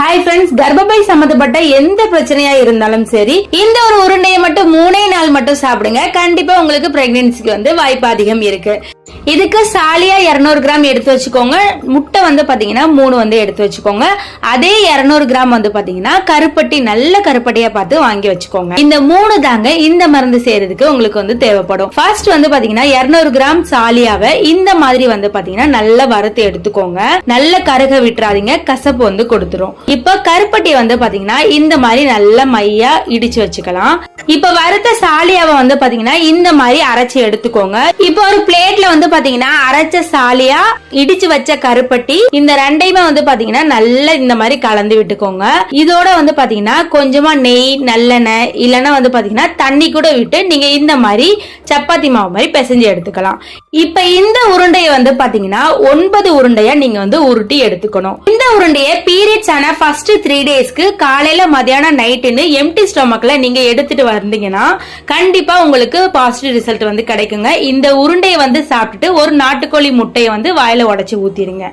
Hi friends கர்ப்பப்பை சம்பந்தப்பட்ட எந்த பிரச்சனையா இருந்தாலும் சரி இந்த ஒரு உருண்டையை மட்டும் மூணே நாள் மட்டும் சாப்பிடுங்க. கண்டிப்பா உங்களுக்கு பிரெக்னன்சிக்கு வந்து வாய்ப்பு அதிகம் இருக்கு. இதுக்கு சாலியா 200 கிராம் எடுத்து வச்சுக்கோங்க. முட்டை வந்து பாத்தீங்கன்னா மூணு வந்து எடுத்து வச்சுக்கோங்க. அதே 200 கிராம் வந்து பாத்தீங்கன்னா கருப்பட்டி நல்ல கருப்பட்டியா பார்த்து வாங்கி வச்சுக்கோங்க. இந்த மூணு தாங்க இந்த மருந்து செய்யறதுக்கு உங்களுக்கு வந்து தேவைப்படும். ஃபர்ஸ்ட் வந்து பாத்தீங்கன்னா 200 கிராம் சாலியாவை இந்த மாதிரி வந்து பாத்தீங்கன்னா நல்ல வறுத்து எடுத்துக்கோங்க. நல்ல கருக விட்டுறாதீங்க. கசப்பு வந்து கொடுத்துரும். இப்ப கருப்பட்டி வந்து பாத்தீங்கன்னா இந்த மாதிரி நல்ல மையா இடிச்சு வச்சுக்கலாம். இப்ப வறுத்த சாலியாவை வந்து பாத்தீங்கன்னா இந்த மாதிரி அரைச்சு எடுத்துக்கோங்க. இப்போ ஒரு பிளேட்ல வந்து பாத்தீங்கன்னா அரைச்ச சாலியா இடிச்சு வச்ச கருப்பட்டி. இந்த ரெண்டையுமே வந்து பாத்தீங்கன்னா நல்லா இந்த மாதிரி கலந்து விட்டுக்கோங்க. இதோட வந்து பாத்தீங்கன்னா கொஞ்சமா நெய் நல்லெண்ணெய் இல்லைன்னா வந்து பாத்தீங்கன்னா தண்ணி கூட விட்டு நீங்க இந்த மாதிரி சப்பாத்தி மாவு மாதிரி பிசைஞ்சு எடுத்துக்கலாம். இப்ப இந்த உருண்டையை வந்து பாத்தீங்கன்னா ஒன்பது உருண்டையா நீங்க வந்து உருட்டி எடுத்துக்கணும். இந்த உருண்டையை பீரியட்ஸ் ஆன ஃபர்ஸ்ட் த்ரீ டேஸ்க்கு காலையில மதியானம் நைட்டுன்னு எம்டி ஸ்டொமக்ல நீங்க எடுத்துட்டு வந்தீங்கன்னா கண்டிப்பா உங்களுக்கு பாசிட்டிவ் ரிசல்ட் வந்து கிடைக்குங்க. இந்த உருண்டையை வந்து சாப்பிட்டுட்டு ஒரு நாட்டுக்கோழி முட்டையை வந்து வாயில உடைச்சு ஊத்திருங்க